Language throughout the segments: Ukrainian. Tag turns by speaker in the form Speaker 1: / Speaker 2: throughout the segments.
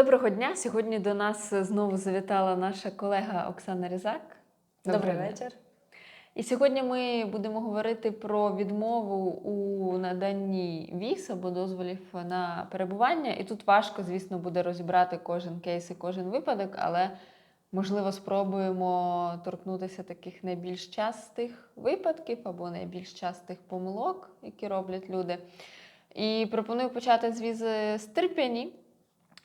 Speaker 1: Доброго дня. Сьогодні до нас знову завітала наша колега Оксана Різак.
Speaker 2: Добрий
Speaker 1: дня.
Speaker 2: вечір.
Speaker 1: І сьогодні ми будемо говорити про відмову у наданні віз або дозволів на перебування. І тут важко, звісно, буде розібрати кожен кейс і кожен випадок, але можливо спробуємо торкнутися таких найбільш частих випадків або найбільш частих помилок, які роблять люди. І пропоную почати з візи Стирпені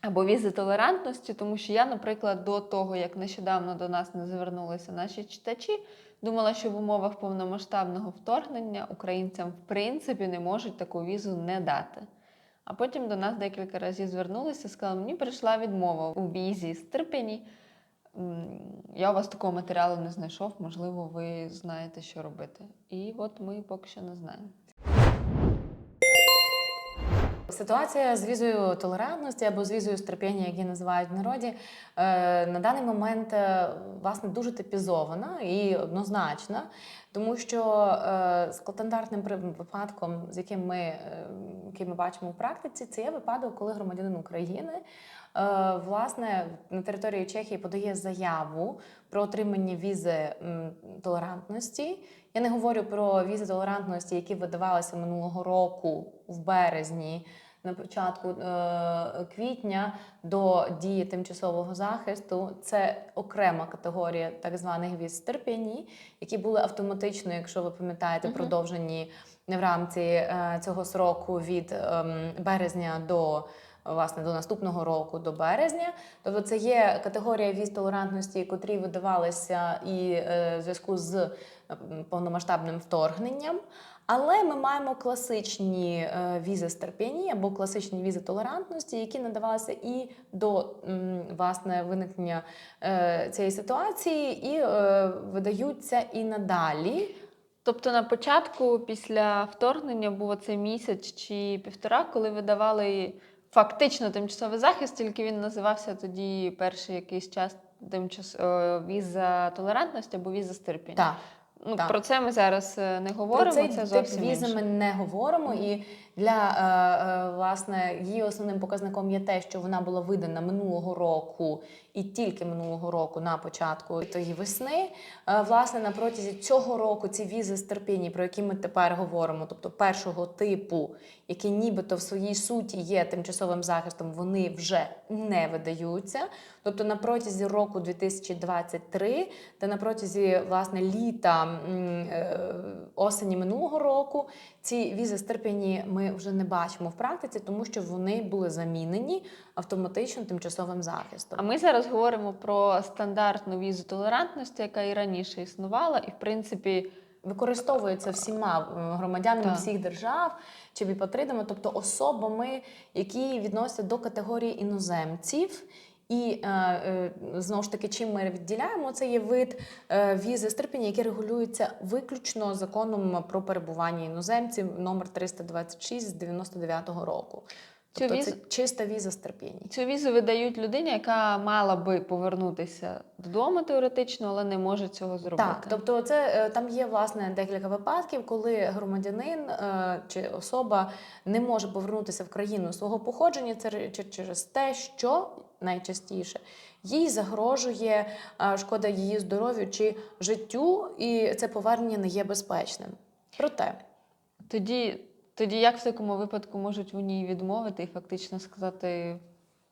Speaker 1: або візи толерантності, тому що я, наприклад, до того, як нещодавно до нас не звернулися наші читачі, думала, що в умовах повномасштабного вторгнення українцям в принципі не можуть таку візу не дати. А потім до нас декілька разів звернулися, сказали, мені прийшла відмова у візі Стирпені. М, Я у вас такого матеріалу не знайшов, можливо, ви знаєте, що робити. І от ми поки що не знаємо.
Speaker 2: Ситуація з візою толерантності або з візою стерпіння, як її називають в народі, е, на даний момент е, власне дуже типізована і однозначна, тому що е, стандартним випадком, з яким ми, який ми бачимо в практиці, це є випадок, коли громадянин України власне на території Чехії подає заяву про отримання візи толерантності. Я не говорю про візи толерантності, які видавалися минулого року в березні. На початку е, квітня до дії тимчасового захисту це окрема категорія так званих віз терпені, які були автоматично, якщо ви пам'ятаєте,
Speaker 1: Мгм.
Speaker 2: продовжені в рамці е, цього сроку від ем, березня до власне до наступного року, до березня. Тобто це є категорія віз толерантності, котрі видавалися і е, в зв'язку з повномасштабним вторгненням. Але ми маємо класичні е, візи стерпіння або класичні візи толерантності, які надавалися і до власне виникнення е, цієї ситуації, і е, видаються і надалі.
Speaker 1: Тобто на початку, після вторгнення, був цей місяць чи півтора, коли видавали фактично тимчасовий захист, тільки він називався тоді перший якийсь час тимчас е, віза толерантності або віза стерпіння.
Speaker 2: Так.
Speaker 1: Ну,
Speaker 2: так.
Speaker 1: Про це ми зараз е, не говоримо.
Speaker 2: Про цей
Speaker 1: це
Speaker 2: тип
Speaker 1: зовсім
Speaker 2: візи ми не говоримо. І для е, е, власне її основним показником є те, що вона була видана минулого року і тільки минулого року на початку тої весни. Е, власне, на протязі цього року ці візи з терпіння, про які ми тепер говоримо, тобто першого типу, які нібито в своїй суті є тимчасовим захистом, вони вже не видаються. Тобто на протязі року 2023 та на протязі власне літа е, осені минулого року ці візи стерпені ми вже не бачимо в практиці, тому що вони були замінені автоматично тимчасовим захистом.
Speaker 1: А ми зараз говоримо про стандартну візу толерантності, яка і раніше існувала, і в принципі.
Speaker 2: Використовується всіма громадянами
Speaker 1: Так.
Speaker 2: всіх держав чи біпатридами, тобто особами, які відносяться до категорії іноземців. І е, е, знову ж таки, чим ми відділяємо, це є вид е, візи стерпіння, які регулюються виключно законом про перебування іноземців номер 326 з 99-го року.
Speaker 1: Цю
Speaker 2: Тобто
Speaker 1: віз-
Speaker 2: це чиста віза стерпіння.
Speaker 1: Цю візу видають людині, яка мала би повернутися додому теоретично, але не може цього зробити.
Speaker 2: Так, тобто це е, там є власне декілька випадків, коли громадянин е, чи особа не може повернутися в країну свого походження через те, що найчастіше їй загрожує е, шкода її здоров'ю чи життю, і це повернення не є безпечним. Проте
Speaker 1: Тоді, тоді як в такому випадку можуть в ній відмовити і фактично сказати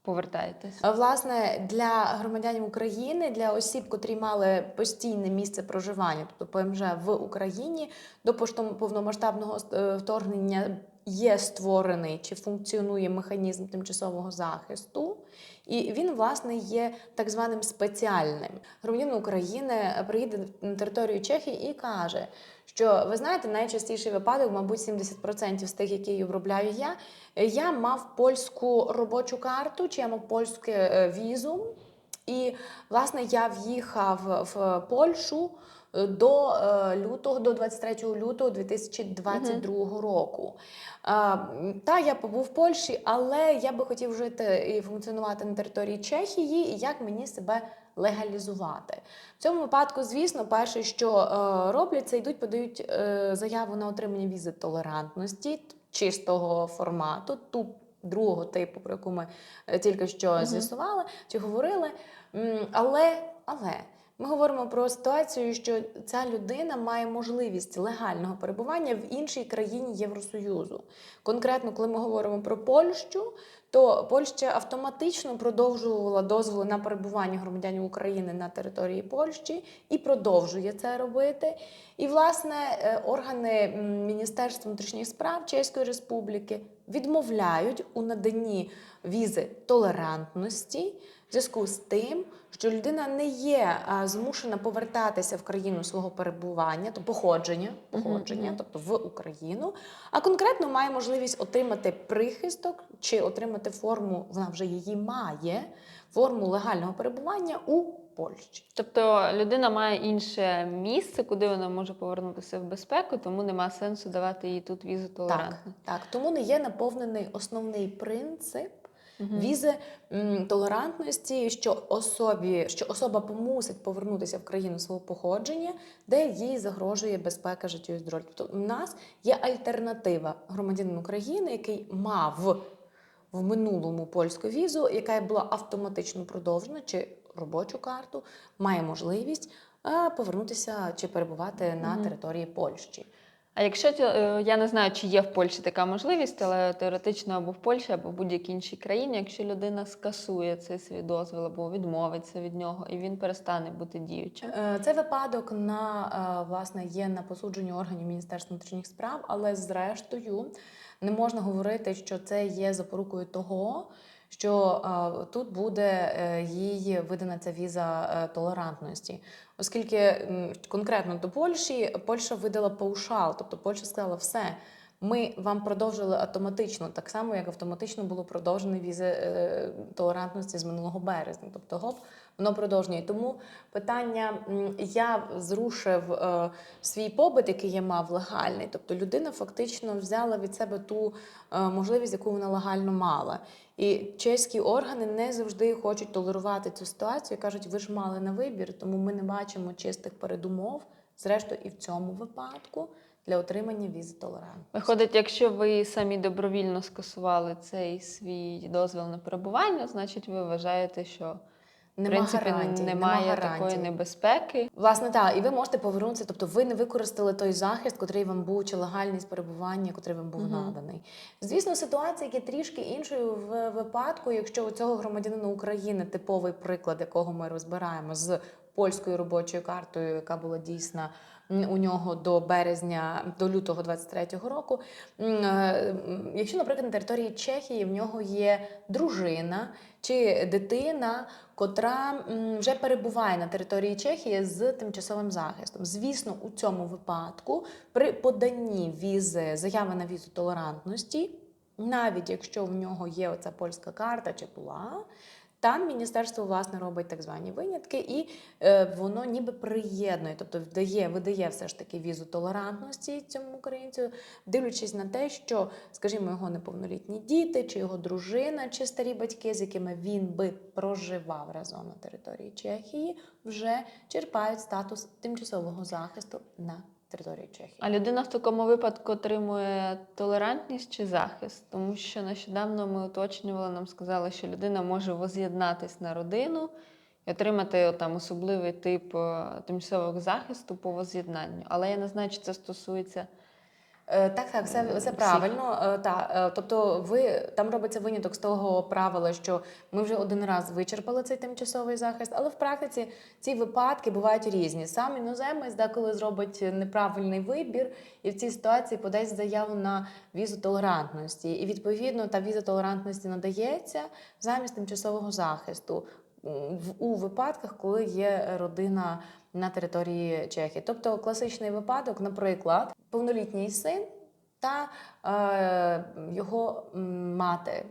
Speaker 1: повертайтесь?
Speaker 2: Власне, для громадян України, для осіб, котрі мали постійне місце проживання, тобто ПМЖ в Україні, до повномасштабного е, вторгнення є створений чи функціонує механізм тимчасового захисту. І він, власне, є так званим спеціальним. Громадянин України приїде на територію Чехії і каже, що ви знаєте, найчастіший випадок, мабуть, 70% з тих, які обробляю я, я мав польську робочу карту, чи я мав польське е, візу. І, власне, я в'їхав в Польщу до е, лютого, до 23 лютого 2022 року. А, Та я побув в Польщі, але я би хотів жити і функціонувати на території Чехії, і як мені себе легалізувати. В цьому випадку, звісно, перше, що е, роблять, це йдуть, подають е, заяву на отримання візи толерантності чистого формату, ту другого типу, про яку ми е, тільки що
Speaker 1: Мгм.
Speaker 2: з'ясували чи говорили. Але, але ми говоримо про ситуацію, що ця людина має можливість легального перебування в іншій країні Євросоюзу. Конкретно, коли ми говоримо про Польщу, то Польща автоматично продовжувала дозволи на перебування громадянів України на території Польщі і продовжує це робити. І, власне, е, органи Міністерства внутрішніх справ Чеської Республіки відмовляють у наданні візи толерантності зв'язку з тим, що людина не є а, змушена повертатися в країну свого перебування, то походження, походження,
Speaker 1: мгм.
Speaker 2: тобто в Україну, а конкретно має можливість отримати прихисток чи отримати форму, вона вже її має, форму легального перебування у Польщі.
Speaker 1: Тобто людина має інше місце, куди вона може повернутися в безпеку, тому нема сенсу давати їй тут візу
Speaker 2: Так, так, тому не є наповнений основний принцип
Speaker 1: Мгм.
Speaker 2: візи м, толерантності, що особі, що особа помусить повернутися в країну свого походження, де їй загрожує безпека життю і здоров'ю. Тобто у нас є альтернатива громадянин України, який мав в минулому польську візу, яка була автоматично продовжена, чи робочу карту, має можливість е, повернутися чи перебувати на території Польщі.
Speaker 1: А якщо е, я не знаю, чи є в Польщі така можливість, але теоретично або в Польщі, або в будь-якій іншій країні, якщо людина скасує цей свій дозвіл або відмовиться від нього, і він перестане бути діючим.
Speaker 2: Е, Цей випадок на е, власне є на посудженні органів Міністерства внутрішніх справ, але зрештою не можна говорити, що це є запорукою того, що е, тут буде їй видана ця віза толерантності, оскільки конкретно до Польщі Польща видала паушал, тобто Польща сказала все. Ми вам продовжили автоматично, так само як автоматично було продовжені візи е, толерантності з минулого березня. Тобто, гоп, воно продовжує. Тому питання я зрушив е, свій побит, який я мав легальний. Тобто людина фактично взяла від себе ту е, можливість, яку вона легально мала. І чеські органи не завжди хочуть толерувати цю ситуацію. кажуть, ви ж мали на вибір, тому ми не бачимо чистих передумов. Зрештою, і в цьому випадку для отримання візи толерантності.
Speaker 1: Виходить, якщо ви самі добровільно скасували цей свій дозвіл на перебування, значить ви вважаєте, що
Speaker 2: Нема
Speaker 1: принципі
Speaker 2: гарантій,
Speaker 1: немає
Speaker 2: нема
Speaker 1: такої небезпеки.
Speaker 2: Власне, так, і ви можете повернутися, тобто ви не використали той захист, котрий вам був, чи легальність перебування, котрий вам був
Speaker 1: Мгм.
Speaker 2: наданий. Звісно, ситуація є трішки іншою в випадку, якщо у цього громадянина України типовий приклад, якого ми розбираємо з польською робочою картою, яка була дійсна. У нього до березня, до лютого 23-го року. Е, Якщо, наприклад, на території Чехії в нього є дружина чи дитина, котра вже перебуває на території Чехії з тимчасовим захистом. Звісно, у цьому випадку при поданні візи, заяви на візу толерантності, навіть якщо в нього є оця польська карта чи була. Там міністерство власне робить так звані винятки, і е, воно ніби приєднує, тобто вдає, видає все ж таки візу толерантності цьому українцю, дивлячись на те, що, скажімо, його неповнолітні діти, чи його дружина, чи старі батьки, з якими він би проживав разом на території Чехії, вже черпають статус тимчасового захисту на території Чехії.
Speaker 1: А людина в такому випадку отримує толерантність чи захист, тому що нещодавно ми уточнювали, нам сказали, що людина може воз'єднатись на родину і отримати там особливий тип е, тимчасового захисту по воз'єднанню. Але я не знаю, чи це стосується.
Speaker 2: Е, Так, так, все, все правильно. Е, Та, е, тобто, ви там робиться виняток з того правила, що ми вже один раз вичерпали цей тимчасовий захист, але в практиці ці випадки бувають різні. Сам іноземець деколи зробить неправильний вибір, і в цій ситуації подасть заяву на візу толерантності. І відповідно та віза толерантності надається замість тимчасового захисту. в- У випадках, коли є родина на території Чехії. Тобто класичний випадок, наприклад, повнолітній син та е, його мати,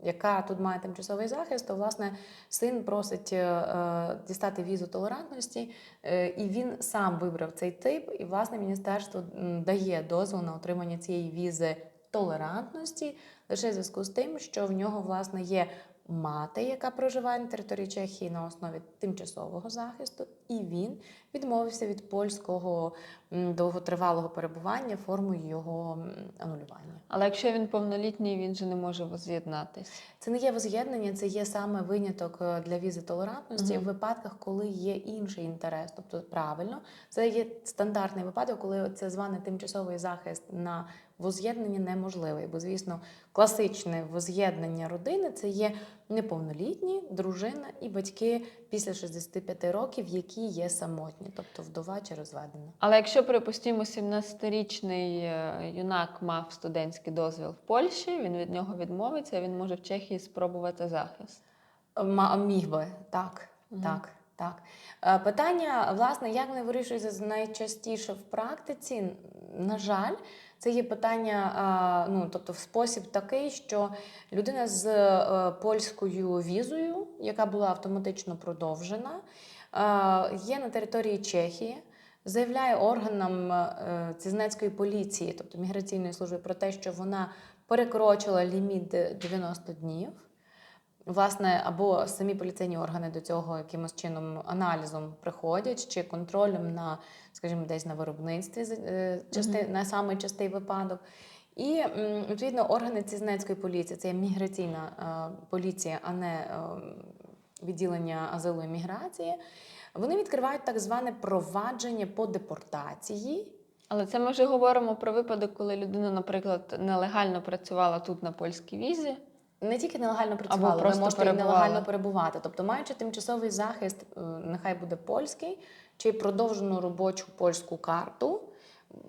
Speaker 2: яка тут має тимчасовий захист, то власне син просить е, дістати візу толерантності, е, і він сам вибрав цей тип, і власне міністерство дає дозвіл на отримання цієї візи толерантності лише в зв'язку з тим, що в нього власне є мати, яка проживає на території Чехії на основі тимчасового захисту, і він відмовився від польського довготривалого перебування формою його анулювання.
Speaker 1: Але якщо він повнолітній, він же не може воз'єднатись.
Speaker 2: Це не є воз'єднання, це є саме виняток е, для візи толерантності
Speaker 1: Мгм.
Speaker 2: в випадках, коли є інший інтерес. Тобто правильно, це є стандартний випадок, коли це званий тимчасовий захист на воз'єднання неможливий. Бо, звісно, класичне воз'єднання родини це є неповнолітні, дружина і батьки після 65 років, які є самотні, тобто вдова чи розведена.
Speaker 1: Але якщо, припустимо, 17-річний е, юнак мав студентський дозвіл в Польщі, він від нього відмовиться, він може в Чехії спробувати захист.
Speaker 2: Ма- Міг би, так,
Speaker 1: Мгм.
Speaker 2: так, так. Е, Питання, власне, як вони вирішуються найчастіше в практиці, на жаль, це є питання, ну, тобто, в спосіб такий, що людина з е, польською візою, яка була автоматично продовжена, є на території Чехії. Заявляє органам е, Цізнецької поліції, тобто міграційної служби, про те, що вона перекрочила ліміт 90 днів. Власне, або самі поліцейні органи до цього якимось чином аналізом приходять, чи контролем на, скажімо, десь на виробництві е, части, на самий частий випадок. І відповідно органи Цізнецької поліції, це є міграційна е, поліція, а не е, відділення азилу і міграції. Вони відкривають так зване провадження по депортації.
Speaker 1: Але це ми вже говоримо про випадок, коли людина, наприклад, нелегально працювала тут на польській візі.
Speaker 2: Не тільки нелегально працювали, ви можете і нелегально перебувати. Тобто, маючи тимчасовий захист, е, нехай буде польський, чи продовжену робочу польську карту,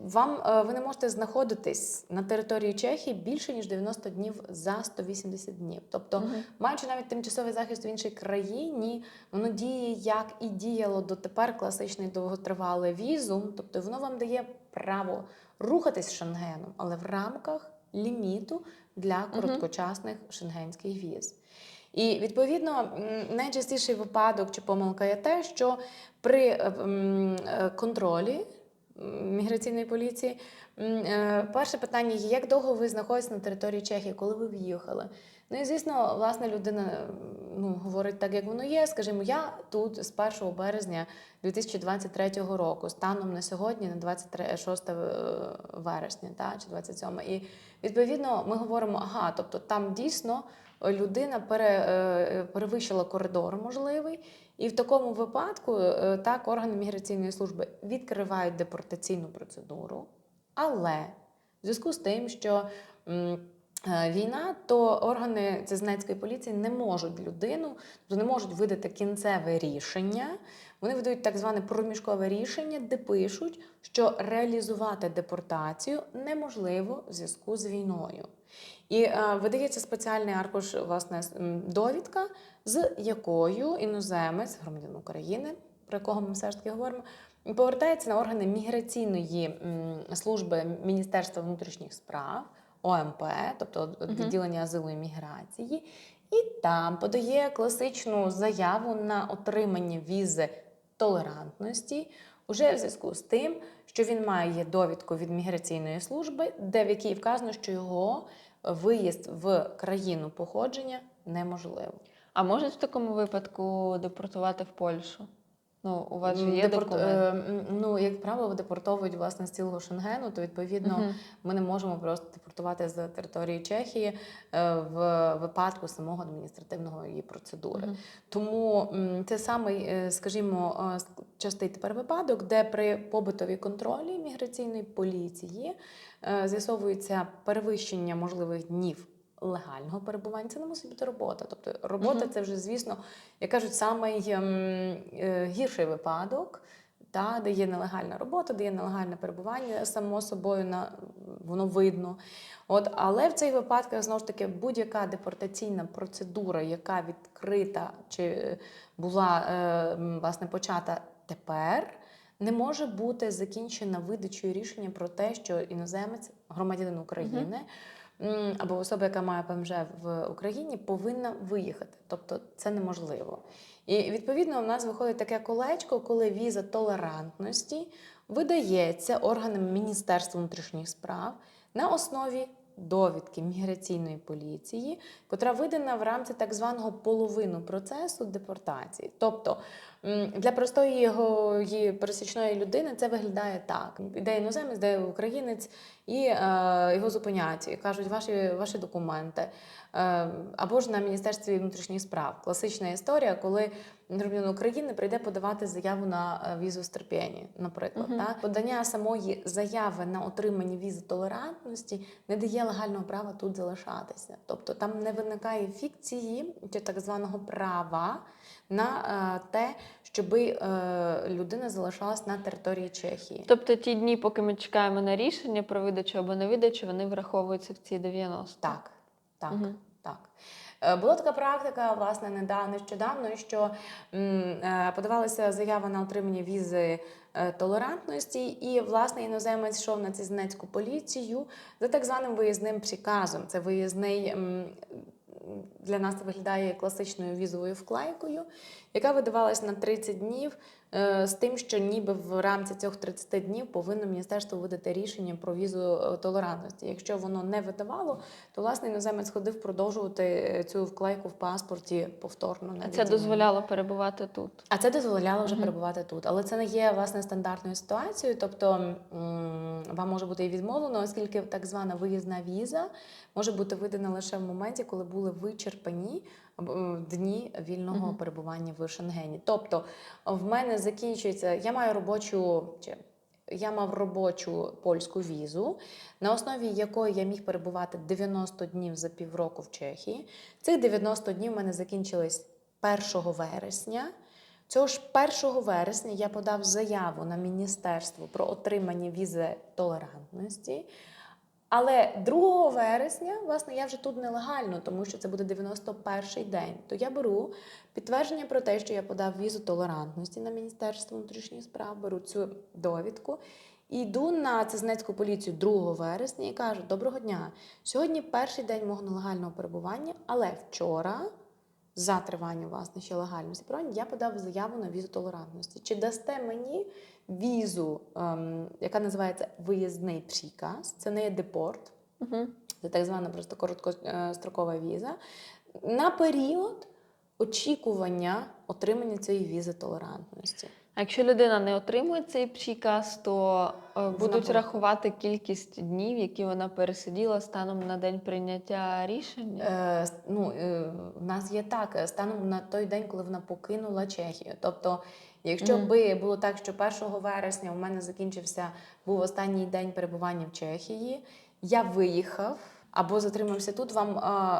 Speaker 2: вам е, ви не можете знаходитись на території Чехії більше ніж 90 днів за 180 днів. Тобто,
Speaker 1: Мгм.
Speaker 2: маючи навіть тимчасовий захист в іншій країні, воно діє як і діяло дотепер класичний довготривалий візум. Тобто воно вам дає право рухатись Шенгеном, але в рамках ліміту для короткочасних шенгенських віз. І відповідно найчастіший випадок чи помилка є те, що при е, е, контролі міграційної поліції е, перше питання є, як довго ви знаходитесь на території Чехії, коли ви в'їхали. Ну і звісно, власне, людина ну, говорить так, як воно є. Скажімо, я тут з 1 березня 2023 року, станом на сьогодні, на 26 вересня, та, чи 27. І відповідно ми говоримо, ага, тобто там дійсно людина пере, е, перевищила коридор можливий. І в такому випадку е, так органи міграційної служби відкривають депортаційну процедуру. Але в зв'язку з тим, що е, війна, то органи Цізнецької поліції не можуть людину, тобто не можуть видати кінцеве рішення. Вони видають так зване проміжкове рішення, де пишуть, що реалізувати депортацію неможливо в зв'язку з війною. І е, видається спеціальний аркуш, власне, довідка, з якою іноземець, громадян України, про якого ми все ж таки говоримо, повертається на органи міграційної служби Міністерства внутрішніх справ, ОМП, тобто відділення азилу і міграції, і там подає класичну заяву на отримання візи толерантності, уже в зв'язку з тим, що він має довідку від міграційної служби, де в якій вказано, що його виїзд в країну походження неможливо.
Speaker 1: А можуть в такому випадку депортувати в Польщу? Ну, у вас же є
Speaker 2: Депорт-
Speaker 1: документ.
Speaker 2: е, ну, як правило, депортовують власне з цілого Шенгену, то відповідно
Speaker 1: Мгм.
Speaker 2: ми не можемо просто депортувати з території Чехії е, в випадку самого адміністративного її процедури.
Speaker 1: Мгм.
Speaker 2: Тому це самий, е, скажімо, частий тепер випадок, де при побутовій контролі міграційної поліції з'ясовується перевищення можливих днів. Легального перебування це не мусить бути робота. Тобто робота це вже, звісно, як кажуть, самий ем, е, гірший випадок, та, де є нелегальна робота, де є нелегальне перебування, само собою на, воно видно. От, але в цих випадках знову ж таки будь-яка депортаційна процедура, яка відкрита чи була е, власне почата тепер, не може бути закінчена видачею рішення про те, що іноземець, громадянин України. м, Або особа, яка має ПМЖ в Україні, повинна виїхати. Тобто це неможливо. І відповідно у нас виходить таке колечко, коли віза толерантності видається органам Міністерства внутрішніх справ на основі довідки міграційної поліції, котра видана в рамці так званого половину процесу депортації. Тобто для простої його пересічної людини це виглядає так: іде іноземець, іде українець, і е, його зупинять і кажуть, ваші, ваші документи. Е, або ж на Міністерстві внутрішніх справ. Класична історія, коли громадянин України прийде подавати заяву на е, візу з терпіння, наприклад.
Speaker 1: Мгм.
Speaker 2: Так? Подання самої заяви на отримання візи толерантності не дає легального права тут залишатися. Тобто там не виникає фікції чи так званого права на е, те, щоб людина залишалась на території Чехії.
Speaker 1: Тобто ті дні, поки ми чекаємо на рішення про видачу або невидачу, вони враховуються в ці 90.
Speaker 2: Так, так,
Speaker 1: Мгм.
Speaker 2: так. Е, Була така практика, власне, недавно нещодавно, що е, подавалася заява на отримання візи е, толерантності, і власне іноземець йшов на цізницьку поліцію за так званим виїзним приказом. Це виїзний. Для нас це виглядає класичною візовою вклейкою, яка видавалась на 30 днів з тим, що ніби в рамці цих 30 днів повинно міністерство видати рішення про візу е, толерантності. Якщо воно не видавало, то власне іноземець ходив продовжувати е, цю вклейку в паспорті повторно.
Speaker 1: А це дозволяло перебувати тут.
Speaker 2: А це дозволяло вже
Speaker 1: Мгм.
Speaker 2: перебувати тут. Але це не є власне стандартною ситуацією. Тобто вам може бути і відмовлено, оскільки так звана виїзна віза може бути видана лише в моменті, коли були вичерпані е, дні вільного
Speaker 1: Мгм.
Speaker 2: перебування в Шенгені. Тобто в мене закінчується, я маю робочу чи. Я мав робочу польську візу, на основі якої я міг перебувати 90 днів за півроку в Чехії. Цих 90 днів в мене закінчились 1 вересня. Цього ж 1 вересня я подав заяву на міністерство про отримання візи толерантності. Але 2 вересня, власне, я вже тут нелегально, тому що це буде 91-й день. То я беру підтвердження про те, що я подав візу толерантності на Міністерство внутрішніх справ, беру цю довідку і йду на Цезнецьку поліцію 2 вересня і кажу: Доброго дня! Сьогодні перший день мого нелегального перебування, але вчора за тривання власне ще легальності я подав заяву на візу толерантності. Чи дасте мені візу, ем, яка називається виїзний приказ? Це не є депорт,
Speaker 1: Угу.
Speaker 2: це так звана просто короткострокова віза, на період очікування отримання цієї візи толерантності.
Speaker 1: А якщо людина не отримує цей приказ, то е, будуть
Speaker 2: буде.
Speaker 1: рахувати кількість днів, які вона пересиділа станом на день прийняття рішення.
Speaker 2: Е, ну, е, в нас є так, е, станом на той день, коли вона покинула Чехію. Тобто, якщо
Speaker 1: mm.
Speaker 2: би було так, що 1 вересня у мене закінчився був останній день перебування в Чехії, я виїхав. Або затримався тут. Вам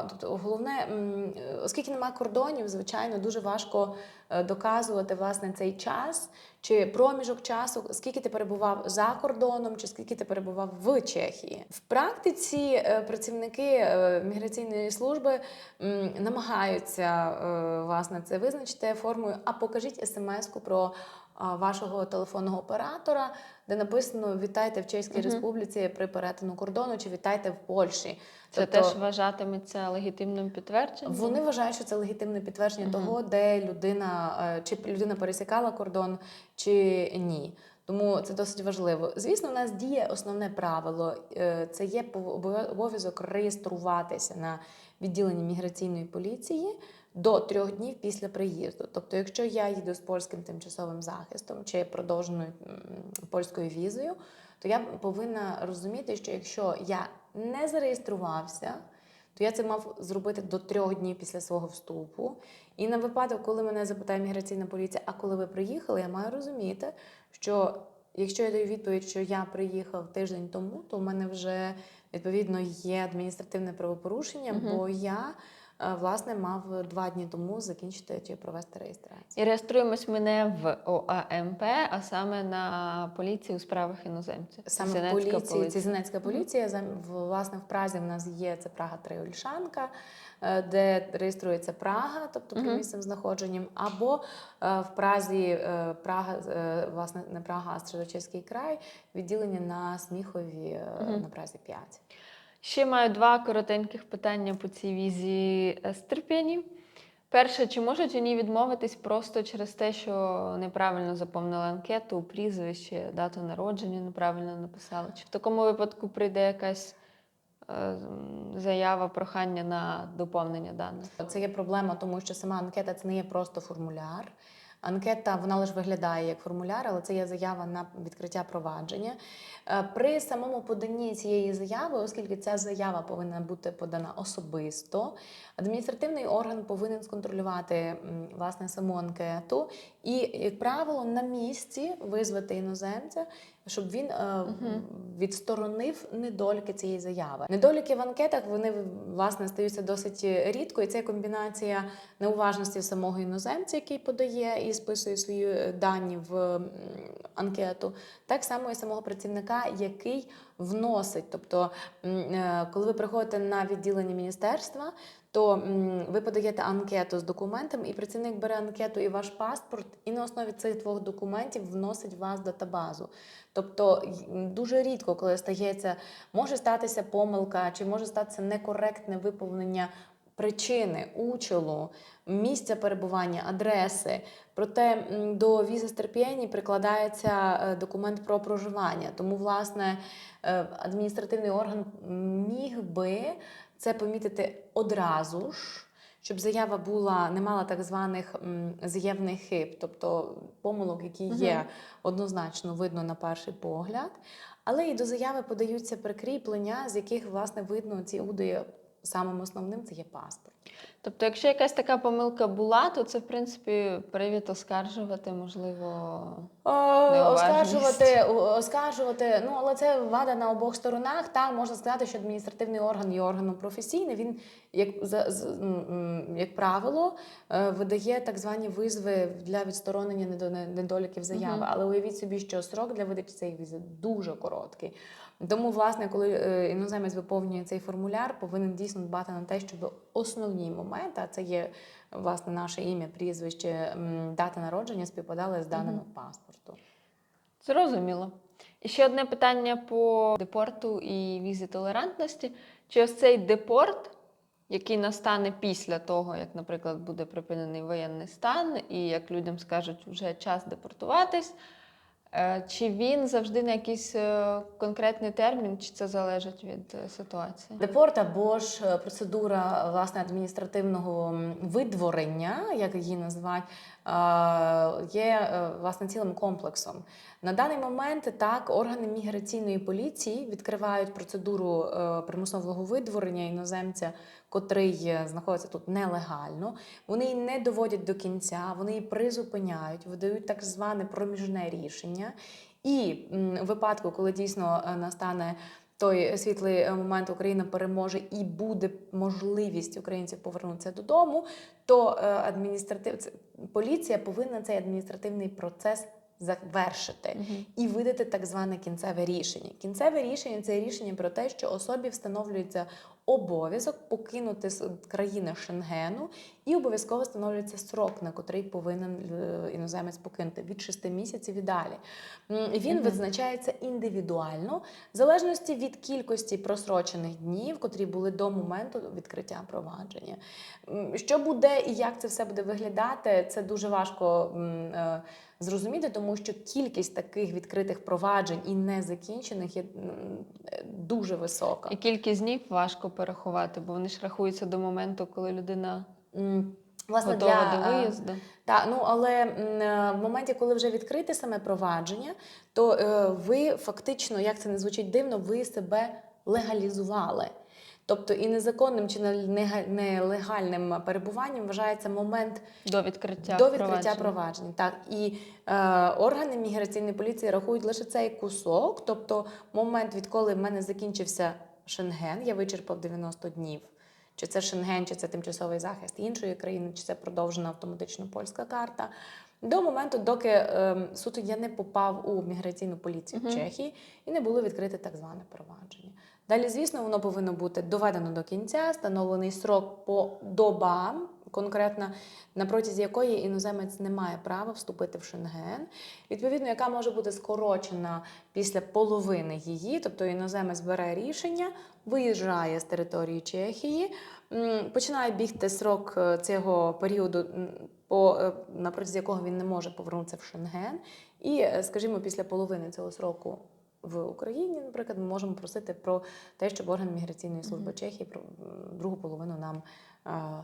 Speaker 2: тут головне, е, оскільки немає кордонів, звичайно, дуже важко е, доказувати власне цей час чи проміжок часу, скільки ти перебував за кордоном, чи скільки ти перебував в Чехії. В практиці е, працівники міграційної служби намагаються власне це визначити формою. А покажіть смс-ку про вашого телефонного оператора, де написано Вітайте в Чеській. Республіці при перетину кордону чи вітайте в Польщі.
Speaker 1: Це
Speaker 2: Тобто-
Speaker 1: теж вважатиметься легітимним підтвердженням.
Speaker 2: вони вважають, що це легітимне підтвердження
Speaker 1: Мгм.
Speaker 2: того, де людина е, чи людина пересікала кордон, чи ні. Тому це досить важливо. Звісно, в нас діє основне правило: е, це є обов'язок реєструватися на відділенні міграційної поліції до трьох днів після приїзду. Тобто, якщо я їду з польським тимчасовим захистом чи продовженою польською візою, то я повинна розуміти, що якщо я не зареєструвався, то я це мав зробити до трьох днів після свого вступу. І на випадок, коли мене запитає міграційна поліція, а коли ви приїхали, я маю розуміти, що якщо я даю відповідь, що я приїхав тиждень тому, то в мене вже відповідно є адміністративне правопорушення,
Speaker 1: Мгм.
Speaker 2: бо я власне мав два дні тому закінчити чи провести реєстрацію.
Speaker 1: І реєструємось ми не в ОАМП, а саме на поліції у справах іноземців.
Speaker 2: Саме в поліції,
Speaker 1: поліція.
Speaker 2: Цізинецька поліція, зам- в- власне, в Празі в нас є це Прага 3 Ольшанка, е, де реєструється Прага, тобто
Speaker 1: Мгм.
Speaker 2: місцем знаходженням, або е, в Празі е, Прага, е, власне, не Прага, а Стрелочевський край, відділення на Сміхові е, на Празі 5.
Speaker 1: Ще маю два коротеньких питання по цій візі е, з терпені. Перше, чи можуть ній відмовитись просто через те, що неправильно заповнили анкету, прізвище, дату народження неправильно написали? Чи в такому випадку прийде якась е, заява прохання на доповнення даних.
Speaker 2: Це є проблема, тому що сама анкета це не є просто формуляр. Анкета вона лише виглядає як формуляр, але це є заява на відкриття провадження. Е, При самому поданні цієї заяви, оскільки ця заява повинна бути подана особисто, адміністративний орган повинен сконтролювати власне саму анкету і, як правило, на місці визвати іноземця, щоб він е, відсторонив недоліки цієї заяви. Недоліки в анкетах вони власне стаються досить рідко, і це комбінація неуважності самого іноземця, який подає і списує свої дані в анкету, так само і самого працівника, який вносить. Тобто, е, коли ви приходите на відділення міністерства, то ви подаєте анкету з документами, і працівник бере анкету і ваш паспорт, і на основі цих двох документів вносить вас в датабазу. Тобто дуже рідко, коли стається, може статися помилка, чи може статися некоректне виповнення причини, училу, місця перебування, адреси. Проте до візи з терпіння прикладається е, документ про проживання. Тому, власне, е, адміністративний орган міг би це помітити одразу ж. Щоб заява була не мала так званих з'явних хиб, тобто помилок, які є однозначно видно на перший погляд. Але і до заяви подаються прикріплення, з яких власне видно ці уди самим основним це є паспорт.
Speaker 1: Тобто, якщо якась така помилка була, то це в принципі привід оскаржувати, можливо.
Speaker 2: Оскаржувати, оскаржувати, ну але це вада на обох сторонах. Та можна сказати, що адміністративний орган є органом професійний. Він, як за з- м, м, як правило, е, видає так звані визви для відсторонення недо- недоліків заяви.
Speaker 1: Мгм.
Speaker 2: Але уявіть собі, що срок для видачі цієї візи дуже короткий. Тому, власне, коли е, іноземець виповнює цей формуляр, повинен дійсно дбати на те, щоб основні моменти, а це є власне наше ім'я, прізвище, дата народження співпадали з даними
Speaker 1: Мгм.
Speaker 2: паспорту.
Speaker 1: Зрозуміло. І ще одне питання по депорту і візі толерантності. Чи ось цей депорт, який настане після того, як, наприклад, буде припинений воєнний стан, і як людям скажуть, вже час депортуватись, чи він завжди на якийсь е, конкретний термін, чи це залежить від е, ситуації?
Speaker 2: Депорт або ж е, процедура власне адміністративного видворення, як її називають, е, є е, власне цілим комплексом. На даний момент так органи міграційної поліції відкривають процедуру е, примусового видворення іноземця, котрий е, знаходиться тут нелегально. Вони її не доводять до кінця, вони її призупиняють, видають так зване проміжне рішення. І в випадку, коли дійсно настане той світлий е, момент Україна переможе і буде можливість українців повернутися додому, то е, адміністратив... поліція повинна цей адміністративний процес завершити
Speaker 1: Мгм.
Speaker 2: і видати так зване кінцеве рішення. Кінцеве рішення це рішення про те, що особі встановлюється обов'язок покинути країни Шенгену, і обов'язково встановлюється срок, на котрий повинен е, іноземець покинути від 6 місяців і далі. Він
Speaker 1: Мгм.
Speaker 2: визначається індивідуально, в залежності від кількості просрочених днів, котрі були до моменту відкриття провадження. Що буде і як це все буде виглядати, це дуже важко е, зрозуміти, тому що кількість таких відкритих проваджень і незакінчених є дуже висока.
Speaker 1: І кількість днів важко порахувати, бо вони ж рахуються до моменту, коли людина
Speaker 2: Власне,
Speaker 1: готова
Speaker 2: для,
Speaker 1: до
Speaker 2: е,
Speaker 1: виїзду.
Speaker 2: Так, ну але е, в моменті, коли вже відкрите саме провадження, то е, ви фактично, як це не звучить дивно, ви себе легалізували. Тобто і незаконним чи не- нелегальним перебуванням вважається момент
Speaker 1: До відкриття
Speaker 2: до відкриття
Speaker 1: провадження.
Speaker 2: проваджень. Так і е, органи міграційної поліції рахують лише цей кусок, тобто момент, відколи в мене закінчився Шенген, я вичерпав 90 днів. Чи це Шенген, чи це тимчасовий захист іншої країни, чи це продовжена автоматично польська карта. До моменту, доки е, суто я не попав у міграційну поліцію в Чехії і не було відкрите так зване провадження. Далі, звісно, воно повинно бути доведено до кінця, встановлений срок по добам, конкретно на протязі якої іноземець не має права вступити в Шенген, відповідно, яка може бути скорочена після половини її, тобто іноземець бере рішення, виїжджає з території Чехії, починає бігти срок е, цього періоду, по, е, на протязі якого він не може повернутися в Шенген. І, е, скажімо, після половини цього сроку в Україні, наприклад, ми можемо просити про те, щоб орган міграційної служби
Speaker 1: Мгм.
Speaker 2: Чехії про другу половину нам а,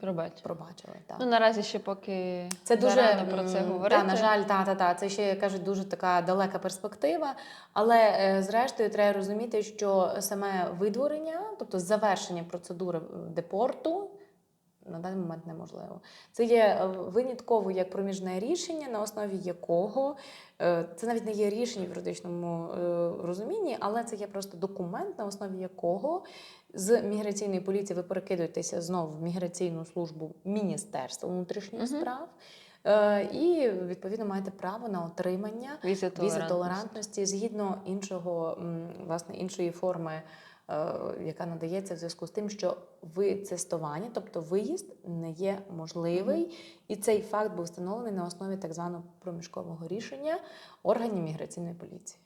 Speaker 1: Пробач.
Speaker 2: пробачили. Так.
Speaker 1: Ну наразі ще поки
Speaker 2: Це дуже
Speaker 1: про це говорити.
Speaker 2: Та, на жаль, та, та, та. Це ще кажуть дуже така далека перспектива. Але е, зрештою треба розуміти, що саме видворення, тобто завершення процедури е, депорту. На даний момент неможливо. Це є е, винятково як проміжне рішення, на основі якого е, це навіть не є рішення в юридичному е, розумінні, але це є просто документ, на основі якого з міграційної поліції ви перекидуєтеся знову в міграційну службу Міністерства внутрішніх
Speaker 1: Мгм.
Speaker 2: справ. І відповідно маєте право на отримання
Speaker 1: Візи толерантності.
Speaker 2: згідно іншого власне іншої форми, яка надається в зв'язку з тим, що ви цестування, тобто виїзд, не є можливий, і цей факт був встановлений на основі так званого проміжкового рішення органів міграційної поліції.